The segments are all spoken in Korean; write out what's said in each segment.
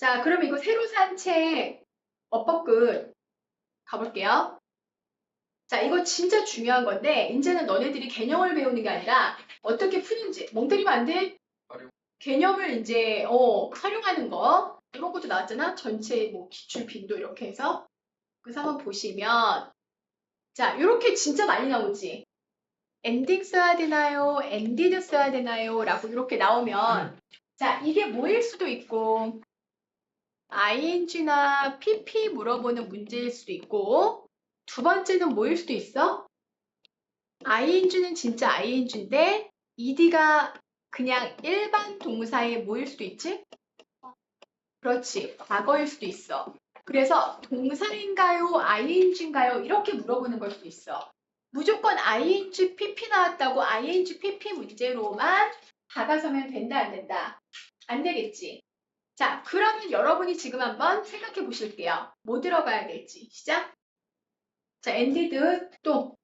자, 그럼 이거 새로 산책 어법끝 가볼게요. 자, 이거 진짜 중요한 건데, 이제는 너네들이 개념을 배우는 게 아니라 어떻게 푸는지, 멍 때리면 안 돼? 개념을 이제, 어, 활용하는 거. 이런 것도 나왔잖아? 전체 뭐 기출 빈도 이렇게 해서. 그래서 한번 보시면, 자, 이렇게 진짜 많이 나오지? 엔딩 써야 되나요? 엔디드 써야 되나요? 라고 이렇게 나오면, 자, 이게 뭐일 수도 있고, ing나 pp 물어보는 문제일 수도 있고, 두 번째는 뭐일 수도 있어? ing는 진짜 ing인데, ed가 그냥 일반 동사의 뭐일 수도 있지? 그렇지. 과거일 수도 있어. 그래서 동사인가요? ing인가요? 이렇게 물어보는 걸 수도 있어. 무조건 ing, pp 나왔다고 ing, pp 문제로만 박아서면 된다, 안 된다? 안 되겠지. 자, 그러면 여러분이 지금 한번 생각해 보실게요. 뭐 들어가야 될지. 시작. 자, ended 또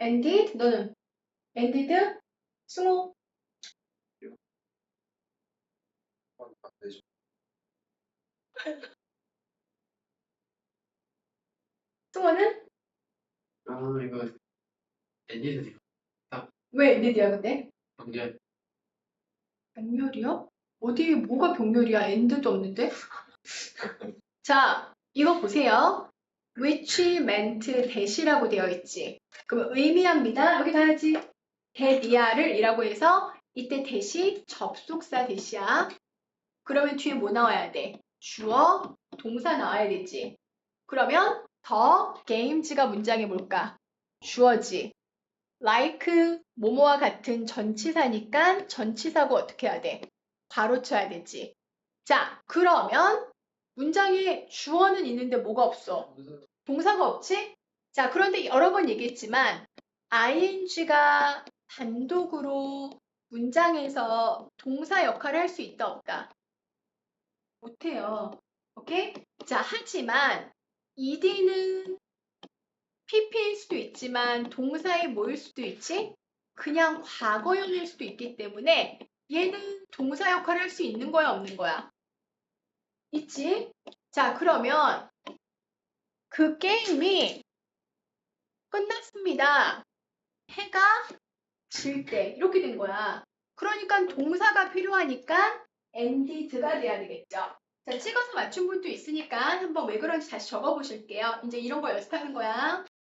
ended 너는 ended 승호. 승호는 아 이거 엔디드 왜 ended야 근데? 연결 병렬이요? 어디에 뭐가 병렬이야? end도 없는데? 자, 이거 보세요. which meant 대시라고 되어 있지. 그럼 의미합니다. 여기 다야지. 대디아를 이라고 해서 이때 대시 접속사 대시야. 그러면 뒤에 뭐 나와야 돼? 주어, 동사 나와야 되지. 그러면 더 games가 문장에 뭘까? 주어지. like 뭐뭐와 같은 전치사니까 전치사고 어떻게 해야 돼? 괄호 쳐야 되지. 자, 그러면 문장에 주어는 있는데 뭐가 없어? 동사가 없지? 자, 그런데 여러 번 얘기했지만 ing가 단독으로 문장에서 동사 역할을 할 수 있다 없다? 못해요. 오케이? 자, 하지만 ed는 pp일 수도 있지만 동사의 뭐일 수도 있지? 그냥 과거형일 수도 있기 때문에 얘는 동사 역할을 할 수 있는 거야 없는 거야? 있지? 자 그러면 그 게임이 끝났습니다. 해가 질 때 이렇게 된 거야. 그러니까 동사가 필요하니까 ended가 돼야 되겠죠. 자 찍어서 맞춘 분도 있으니까 한번 왜 그런지 다시 적어 보실게요. 이제 이런 거 연습하는 거야.